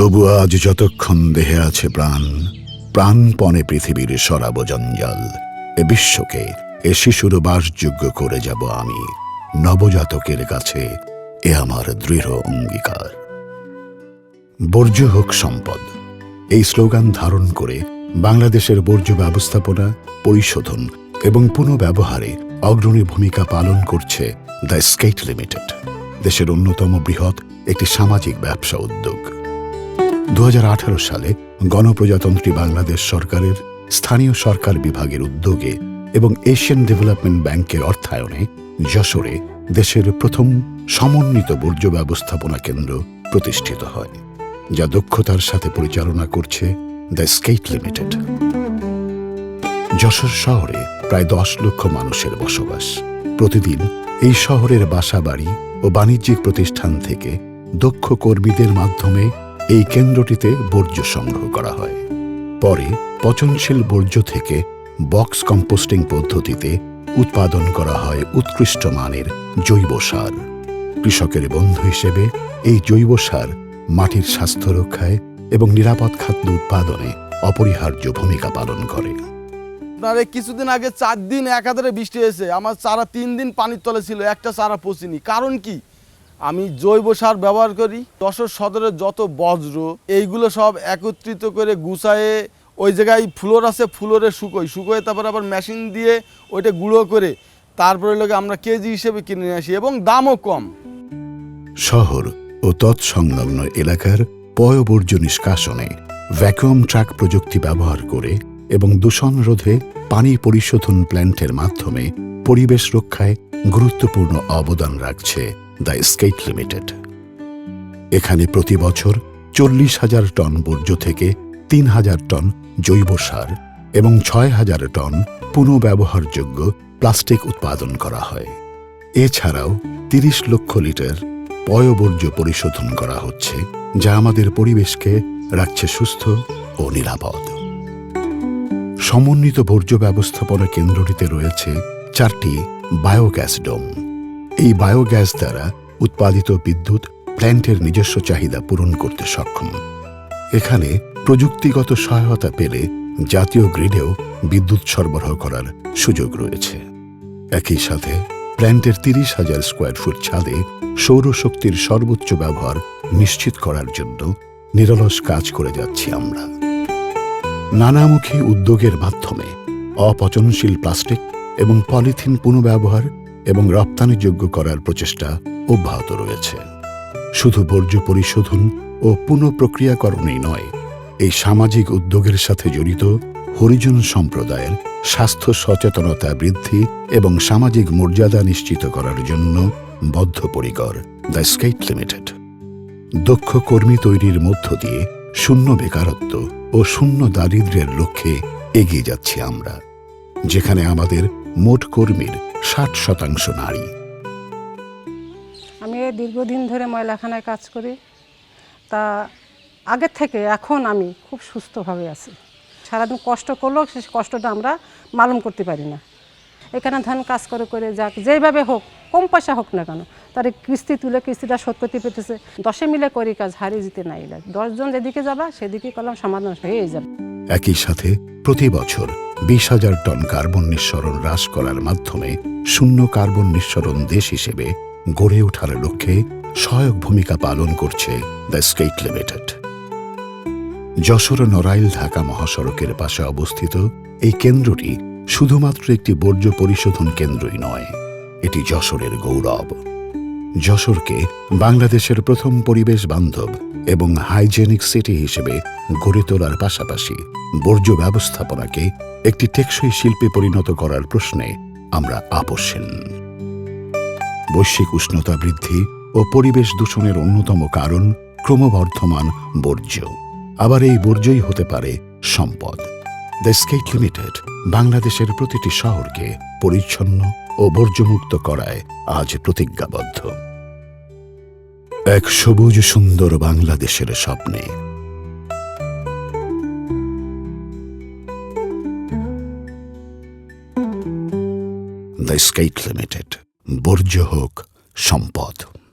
তবু আজ যতক্ষণ দেহে আছে প্রাণ, প্রাণপণে পৃথিবীর সরাব জঞ্জাল। এ বিশ্বকে, এ শিশুর বাসযোগ্য করে যাব আমি। নবজাতকের কাছে এ আমার দৃঢ় অঙ্গীকার। বর্জ্য হোক সম্পদ। এই স্লোগান ধারণ করে বাংলাদেশের বর্জ্য ব্যবস্থাপনা, পরিশোধন এবং পুনঃব্যবহারে অগ্রণী ভূমিকা পালন করছে দ্য স্কেট লিমিটেড, দেশের অন্যতম বৃহৎ একটি সামাজিক ব্যবসা উদ্যোগ। দু সালে গণপ্রজাতন্ত্রী বাংলাদেশ সরকারের স্থানীয় সরকার বিভাগের উদ্যোগে এবং এশিয়ান ডেভেলপমেন্ট ব্যাংকের অর্থায়নে যশোরে দেশের প্রথম সমন্বিত বর্জ্য ব্যবস্থাপনা কেন্দ্র প্রতিষ্ঠিত হয়, যা দক্ষতার সাথে পরিচালনা করছে দ্য স্কেট লিমিটেড। যশোর শহরে প্রায় দশ লক্ষ মানুষের বসবাস। প্রতিদিন এই শহরের বাসাবাড়ি ও বাণিজ্যিক প্রতিষ্ঠান থেকে দক্ষ কর্মীদের মাধ্যমে এই কেন্দ্রটিতে বর্জ্য সংগ্রহ করা হয়। পরে পচনশীল বর্জ্য থেকে বক্স কম্পোস্টিং পদ্ধতিতে উৎপাদন করা হয় উৎকৃষ্ট মানের জৈব সার। কৃষকের বন্ধু হিসেবে এই জৈব সার মাটির স্বাস্থ্য রক্ষায় এবং নিরাপদ খাদ্য উৎপাদনে অপরিহার্য ভূমিকা পালন করে। আপনার কিছুদিন আগে চার দিন একাধারে বৃষ্টি হয়েছে। আমার চারা তিন দিন পানির তলে ছিল, একটা চারা পচিনি। কারণ কি? আমি জৈব সার ব্যবহার করি। যশোর সদরের যত বজ্র, এইগুলো সব একত্রিত করে গুছায়ে ওই জায়গায় ফ্লোর আছে, ফ্লোরে শুকোই। শুকোয় তারপর আবার মেশিন দিয়ে ওইটা গুঁড়ো করে তারপরে লোকে আমরা কেজি হিসেবে কিনে আসি এবং দামও কম। শহর ও তৎসংলগ্ন এলাকার পয়বর্জ্য নিষ্কাশনে ভ্যাকুয়াম ট্রাক প্রযুক্তি ব্যবহার করে এবং দূষণ রোধে পানি পরিশোধন প্ল্যান্টের মাধ্যমে পরিবেশ রক্ষায় গুরুত্বপূর্ণ অবদান রাখছে। The skate limited. এখানে প্রতি বছর চল্লিশ হাজার টন বর্জ্য থেকে তিন হাজার টন জৈব সার এবং ছয় হাজার টন পুনঃব্যবহারযোগ্য প্লাস্টিক উৎপাদন করা হয়। এছাড়াও তিরিশ লক্ষ লিটার পয়বর্জ্য পরিশোধন করা হচ্ছে, যা আমাদের পরিবেশকে রাখছে সুস্থ ও নিরাপদ। সমন্বিত বর্জ্য ব্যবস্থাপনা কেন্দ্রটিতে রয়েছে চারটি বায়োগ্যাস ডোম এই বায়োগ্যাস দ্বারা উৎপাদিত বিদ্যুৎ প্ল্যান্টের নিজস্ব চাহিদা পূরণ করতে সক্ষম। এখানে প্রযুক্তিগত সহায়তা পেলে জাতীয় গ্রিডেও বিদ্যুৎ সরবরাহ করার সুযোগ রয়েছে। একই সাথে প্ল্যান্টের তিরিশ হাজার স্কোয়ার ফুট ছাদে সৌরশক্তির সর্বোচ্চ ব্যবহার নিশ্চিত করার জন্য নিরলস কাজ করে যাচ্ছি আমরা। নানামুখী উদ্যোগের মাধ্যমে অপচনশীল প্লাস্টিক এবং পলিথিন পুনঃব্যবহার এবং রপ্তানিযোগ্য করার প্রচেষ্টা অব্যাহত রয়েছে। শুধু বর্জ্য পরিশোধন ও পুনঃপ্রক্রিয়াকরণই নয়, এই সামাজিক উদ্যোগের সাথে জড়িত হরিজন সম্প্রদায়ের স্বাস্থ্য সচেতনতা বৃদ্ধি এবং সামাজিক মর্যাদা নিশ্চিত করার জন্য বদ্ধপরিকর দ্য স্কেট লিমিটেড। দক্ষ কর্মী তৈরির মধ্য দিয়ে শূন্য বেকারত্ব ও শূন্য দারিদ্র্যের লক্ষ্যে এগিয়ে যাচ্ছি আমরা, যেখানে আমাদের মোট কর্মীর ষাট শতাংশ নারী। আমি দীর্ঘদিন ধরে ময়লাখানায় কাজ করি। তা আগের থেকে, এখন আমি খুব সুস্থভাবে আছি। সারাদিন কষ্ট করলেও সে কষ্টটা আমরা মালুম করতে পারি না। এখানে ধান কাজ করে করে যাক, যেইভাবে হোক, কম পয়সা হোক না কেন, তার কিস্তি তুলে কিস্তিটা শোধ করতে পেতেছে। দশে মিলে করি কাজ হারিয়ে যেতে নাই দশজন যেদিকে যাবা, সেদিকে করলাম সমাধান হয়ে যাবে। একই সাথে প্রতি বছর বিশ হাজার টন কার্বন নিঃসরণ হ্রাস করার মাধ্যমে শূন্য কার্বন নিঃসরণ দেশ হিসেবে গড়ে ওঠার লক্ষ্যে সহায়ক ভূমিকা পালন করছে the skate limited. Jessore Narail Dhaka মহাসড়কের পাশে অবস্থিত এই কেন্দ্রটি শুধুমাত্র একটি বর্জ্য পরিশোধন কেন্দ্রই নয়, এটি যশোরের গৌরব। যশোরকে বাংলাদেশের প্রথম পরিবেশ বান্ধব এবং হাইজেনিক সিটি হিসেবে গড়ে তোলার পাশাপাশি বর্জ্য ব্যবস্থাপনাকে একটি টেকসই শিল্পে পরিণত করার প্রশ্নে আমরা আপোষহীন। বৈশ্বিক উষ্ণতা বৃদ্ধি ও পরিবেশ দূষণের অন্যতম কারণ ক্রমবর্ধমান বর্জ্য। আবার এই বর্জ্যই হতে পারে সম্পদ। দ্য স্কেট লিমিটেড বাংলাদেশের প্রতিটি শহরকে পরিচ্ছন্ন ও বর্জ্যমুক্ত করায় আজ প্রতিজ্ঞাবদ্ধ। এক সবুজ সুন্দর বাংলাদেশের স্বপ্নে। দ্য স্কেট লিমিটেড বর্জ্য হোক সম্পদ।